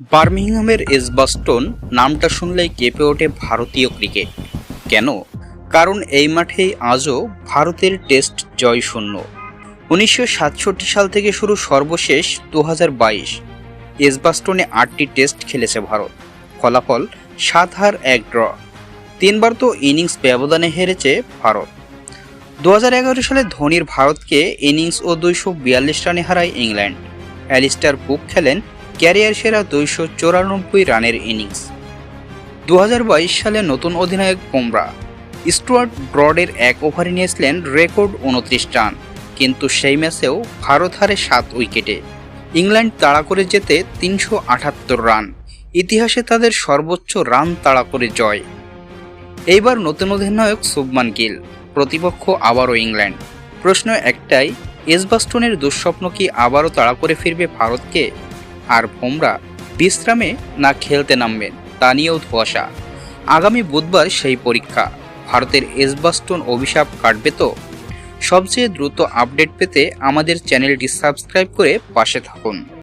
বার্মিংহামের এসবাস্টন নামটা শুনলেই কেঁপে ওঠে ভারতীয় ক্রিকেট। কেন? কারণ এই মাঠেই আজও ভারতের টেস্ট জয় শূন্য। উনিশশো সাল থেকে শুরু সর্বশেষ দু হাজার বাইশ এসবাস্টনে আটটি টেস্ট খেলেছে ভারত। ফলাফল সাত হার এক ড্র। তিনবার তো ইনিংস ব্যবধানে হেরেছে ভারত। দু হাজার এগারো সালে ধোনির ভারতকে ইনিংস ও দুইশো বিয়াল্লিশ রানে হারায় ইংল্যান্ড। অ্যালিস্টার কুক খেলেন ক্যারিয়ার সেরা দুইশো চৌরানব্বই রানের ইনিংস। দু হাজার বাইশ সালে নতুন অধিনায়ক কোমরা স্টুয়ার্ট ব্রডের এক ওভারে নিয়েছিলেন রেকর্ড উনত্রিশ রান, কিন্তু সেই ম্যাচেও ভারত হারে সাত উইকেটে। ইংল্যান্ড তাড়া করে যেতে তিনশো আটাত্তর রান, ইতিহাসে তাদের সর্বোচ্চ রান তাড়া করে জয়। এইবার নতুন অধিনায়ক শুভমান গিল, প্রতিপক্ষ আবারও ইংল্যান্ড। প্রশ্ন একটাই, এসবাস্টনের দুঃস্বপ্ন কি আবারও তাড়া করে ফিরবে ভারতকে? আর ভোমরা বিশ্রামে না খেলতে নামবেন, তা নিয়েও ধোয়াশা। আগামী বুধবার সেই পরীক্ষা। ভারতের এসবাস্টন অভিশাপ কাটবে তো? সবচেয়ে দ্রুত আপডেট পেতে আমাদের চ্যানেলটি সাবস্ক্রাইব করে পাশে থাকুন।